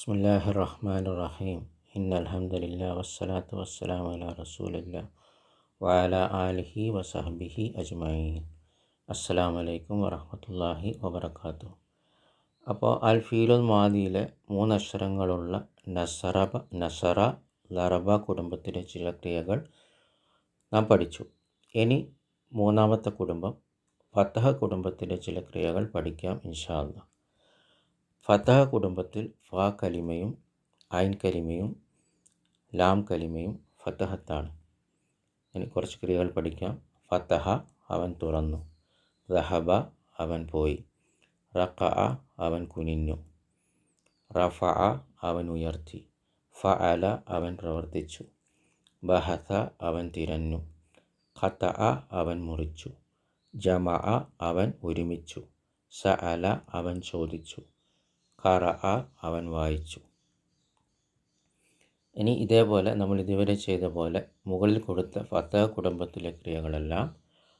بسم الله الرحمن الرحيم إن الحمد لله والصلاة والسلام على رسول الله وعلى آله وصحبه أجمعين അസ്സലാമു അലൈക്കും വറഹമത്തല്ലാഹി വബർക്കാത്തു അപ്പോൾ അൽ ഫീലുൽ മാദിയിലെ മൂന്നക്ഷരങ്ങളുള്ള നസറബ നസറ ലറബ കുടുംബത്തിലെ ചില ക്രിയകൾ നാം പഠിച്ചു ഇനി മൂന്നാമത്തെ കുടുംബം ഫത്തഹ കുടുംബത്തിലെ ചില ക്രിയകൾ പഠിക്കാം ഇൻഷാ ഫത്തഹ കുടുംബത്തിൽ ഫാ കലിമയും ഐൻ കലിമയും ലാം കലിമയും ഫതഹത്താണ്. ഇനി കുറച്ച് ക്രിയകൾ പഠിക്കാം. ഫതഹ അവൻ തുറന്നു. റഹബ അവൻ പോയി. റക്ക അവൻ കുനിഞ്ഞു. റഫ അവൻ ഉയർത്തി. ഫഅല അവൻ പ്രവർത്തിച്ചു. ബഹസ അവൻ തിരഞ്ഞു. ഖത്ത അവൻ മുറിച്ചു. ജമ അവൻ ഒരുമിച്ചു. സഅല അവൻ ചോദിച്ചു. ഖറ അവൻ വായിച്ചു. ഇനി ഇതേപോലെ നമ്മൾ ഇതുവരെ ചെയ്ത പോലെ മുകളിൽ കൊടുത്ത ഫത്ത കുടുംബത്തിലെ ക്രിയകളെല്ലാം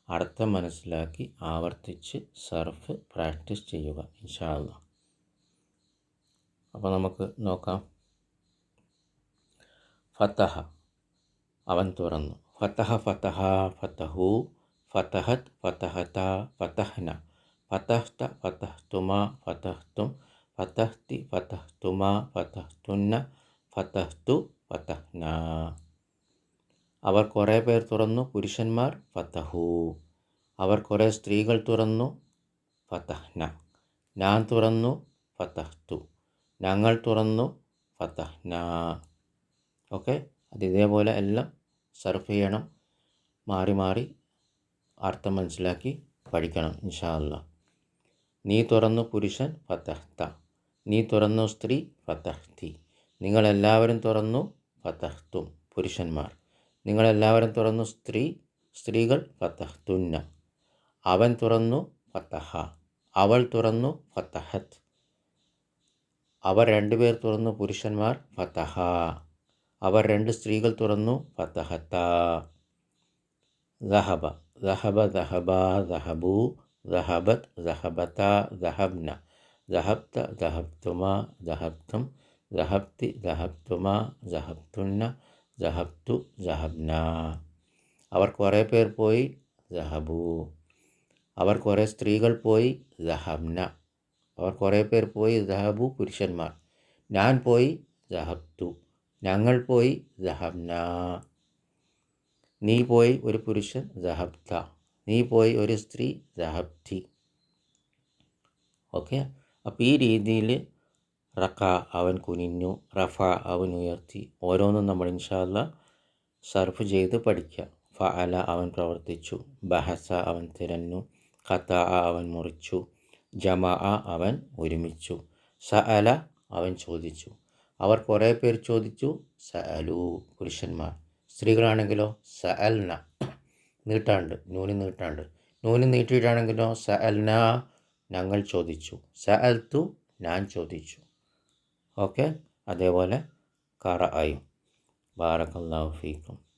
അർത്ഥം മനസ്സിലാക്കി ആവർത്തിച്ച് സർഫ് പ്രാക്ടീസ് ചെയ്യുക ഇൻഷാ അല്ലാ അപ്പോൾ നമുക്ക് നോക്കാം. ഫത്തഹ അവൻ തുറന്നു. ഫത്തഹ ഫത്തഹ ഫത്തഹു ഫത്തഹത്ത് ഫത്തഹത്ത ഫത്തഹ്ന. ഫത്തഹ്ത ഫത്തഹ്തുമ ഫത്തഹ്തും ഫത്തഹ്തി ഫതഹ്തുമാ ഫതഹ്തുന്ന ഫതഹ്തു ഫതഹ്ന അവർ കുറേ പേർ തുറന്നു പുരുഷന്മാർ ഫതഹു അവർ കുറേ സ്ത്രീകൾ തുറന്നു ഫതഹ്ന ഞാൻ തുറന്നു ഫതഹ്തു ഞങ്ങൾ തുറന്നു ഫതഹ്ന ഓക്കെ അത് ഇതേപോലെ എല്ലാം സർഫ് ചെയ്യണം. മാറി മാറി അർത്ഥം മനസ്സിലാക്കി പഠിക്കണം ഇൻഷാ അല്ലാ നീ തുറന്നു പുരുഷൻ ഫതഹ്ത. നീ തുറന്നു സ്ത്രീ ഫതഹ്തി. നിങ്ങളെല്ലാവരും തുറന്നു ഫതഹ്തും പുരുഷന്മാർ. നിങ്ങളെല്ലാവരും തുറന്നു സ്ത്രീ സ്ത്രീകൾ ഫതഹ്തുന്ന. അവൻ തുറന്നു ഫത്തഹ അവൾ തുറന്നു ഫത്തഹത്ത് അവർ രണ്ടുപേർ തുറന്നു പുരുഷന്മാർ ഫത്തഹ അവർ രണ്ട് സ്ത്രീകൾ തുറന്നു ഫത്തഹത്ത ദഹബ. ദഹബ ദഹബ ദഹബു ദഹബത്ത് ദഹബത്ത ദഹബ്ന ദഹബ്ത ദഹബ്തുമ ദഹബ്തും ദഹബ്തി ദഹബ്തുമ ദഹബ്തുന്ന ദഹബ്തു ദഹബ്ന അവർ കുറേ പേർ പോയി ദഹബു അവർ കുറേ സ്ത്രീകൾ പോയി ദഹബ്ന അവർ കുറേ പേർ പോയി ദഹബു പുരുഷന്മാർ ഞാൻ പോയി ദഹബ്തു ഞങ്ങൾ പോയി ദഹബ്ന നീ പോയി ഒരു പുരുഷൻ ദഹബ്ത നീ പോയി ഒരു സ്ത്രീ ദഹബ്തി ഓക്കെ? അപ്പോൾ ഈ രീതിയിൽ റക്ക അവൻ കുനിഞ്ഞു റഫ അവൻ ഉയർത്തി. ഓരോന്നും നമ്മൾ ഇൻഷാല്ല സർഫ് ചെയ്ത് പഠിക്കുക ഫ അല അവൻ പ്രവർത്തിച്ചു ബഹസ അവൻ തിരഞ്ഞു കത്ത അവൻ മുറിച്ചു ജമ അവൻ ഒരുമിച്ചു സ അല അവൻ ചോദിച്ചു. അവർ കുറേ പേർ ചോദിച്ചു സ അലു പുരുഷന്മാർ. സ്ത്രീകളാണെങ്കിലോ? സ അൽന നീട്ടാണ്ട് നൂനി നീട്ടാണ്ട്. നൂനി നീട്ടിയിട്ടാണെങ്കിലോ? സ അൽന ഞങ്ങൾ ചോദിച്ചു. സ അൽത്തു ഞാൻ ചോദിച്ചു. ഓക്കെ? അതേപോലെ കറ ആയും. ബാറക്കല്ലാഹു ഫീക്കും.